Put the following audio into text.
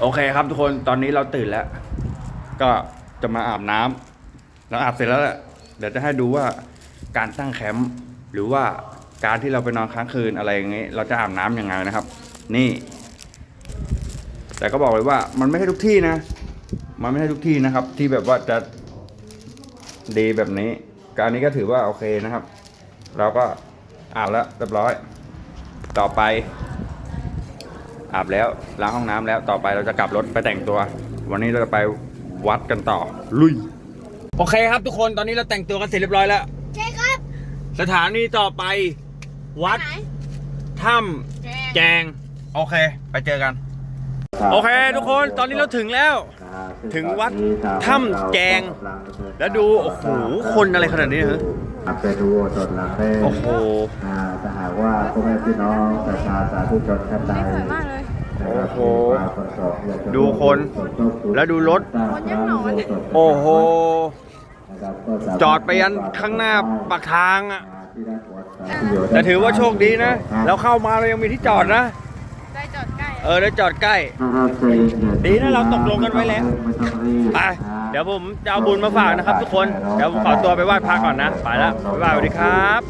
โอเคครับทุกคนตอนนี้เราตื่นแล้ว ก็จะมาอาบน้ำเราอาบเสร็จแล้วแหละเดี๋ยวจะให้ดูว่าการตั้งแคมป์หรือว่าการที่เราไปนอนค้างคืนอะไรอย่างงี้ เราจะอาบน้ำยังไงนะครับ นี่ แต่ก็บอกเลยว่ามันไม่ใช่ทุกที่นะ มันไม่ใช่ทุกที่นะครับ ที่แบบว่าจะดีแบบนี้ การนี้ก็ถือว่าโอเคนะครับ เราก็อาบแล้วเรียบร้อย ต่อไป อาบแล้วล้างห้องน้ำแล้วต่อไปเราจะกลับรถไปแต่งตัว วันนี้เราจะไปวัดกันต่อ ลุย โอเคครับทุกคนตอนนี้เราแต่งตัวกันเสร็จเรียบร้อยแล้วใช่ครับ สถานีต่อไปวัดไหนถ้ำแจง โอเค ไปเจอกัน โอเค ทุกคนตอนนี้เราถึงแล้ว ถึงวัดถ้ำแจง แล้วดูโอ้โหคนอะไรขนาดนี้เหรอไปดูโอสถหลังแรกโอ้โหอ่าถ้าหากว่าพ่อแม่พี่น้องประชาชนทุกชนท่านใด โอ้โหมีความประสงค์อยากจะดูคนสมทบทุนแล้วดูรถสร้างพระอุโบสถโอ้โหนะครับก็สามารถจอดไปยันข้างหน้าปากทางอะที่ด้านวัดสามประโยชน์แต่ถือว่าโชคดีนะเราเข้ามาเรายังมีที่จอดนะ ได้จอดใกล้ เออได้จอดใกล้ ดีนะเราตกลงกันไว้แล้วไม่ต้องรีบไปเดี๋ยวผมจะเอาบุญมาฝากนะครับทุกคน เดี๋ยวผมขอตัวไปไหว้พระก่อนนะ ไปแล้วบ๊ายบายสวัสดีครับ